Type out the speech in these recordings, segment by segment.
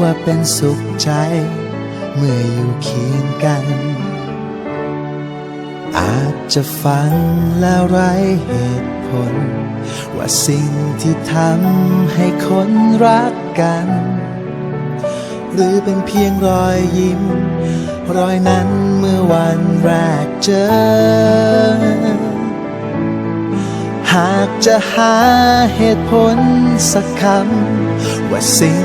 ว่าเป็นสุขใจ เมื่ออยู่เคียงกัน อาจจะฟังแล้วไร้เหตุผล ว่าสิ่งที่ทำให้คนรักกัน หรือเป็นเพียงรอยยิ้ม รอยนั้นเมื่อวันแรกเจอหากจะหาเหตุผลสักคำว่าสิ่ง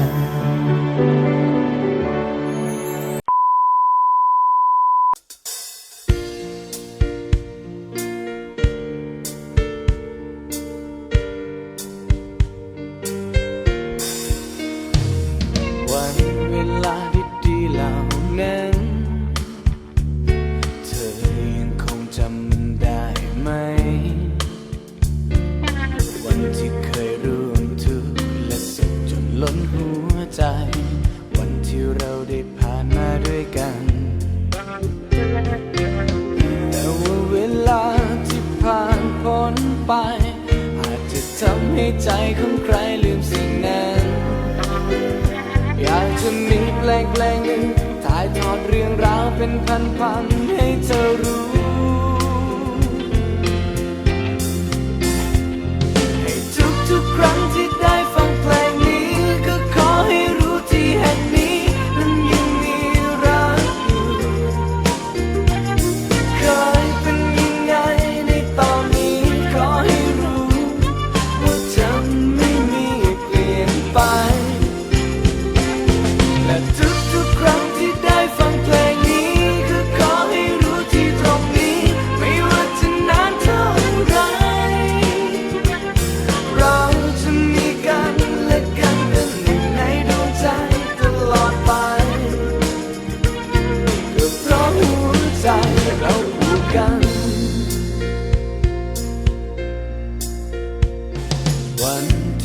ม เพลงเพลงหนึ่งถ่ายทอดเรื่องราวเป็นพันๆให้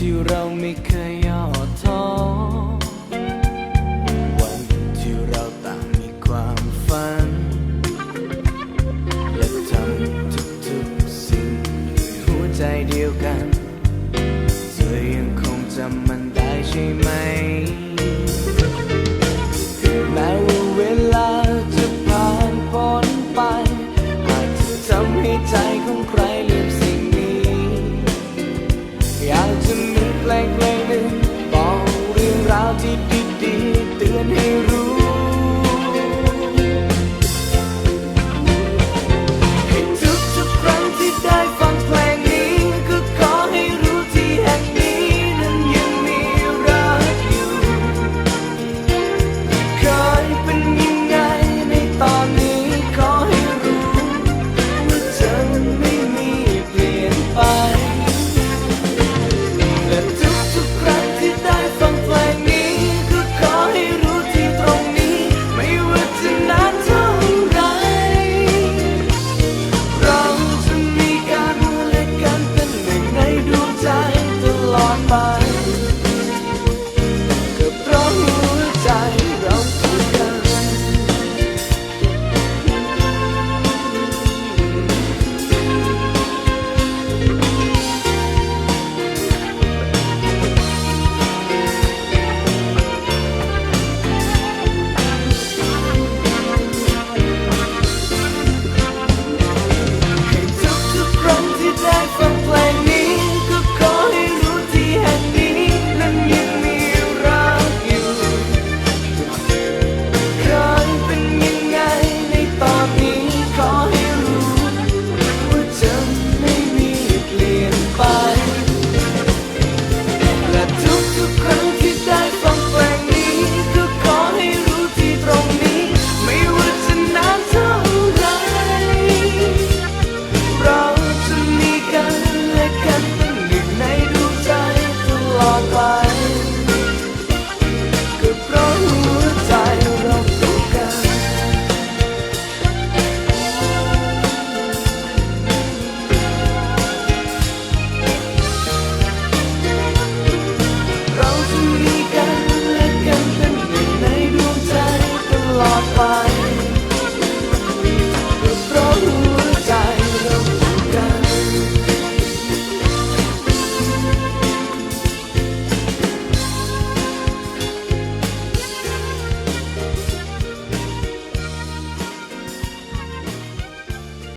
ที่เราไม่เคยย่อท้อวันที่เราต่างมีความฝัน และทำทุกๆสิ่งด้หัวใจเดียวกัน เธอยังคงจำมันได้ใช่ไหม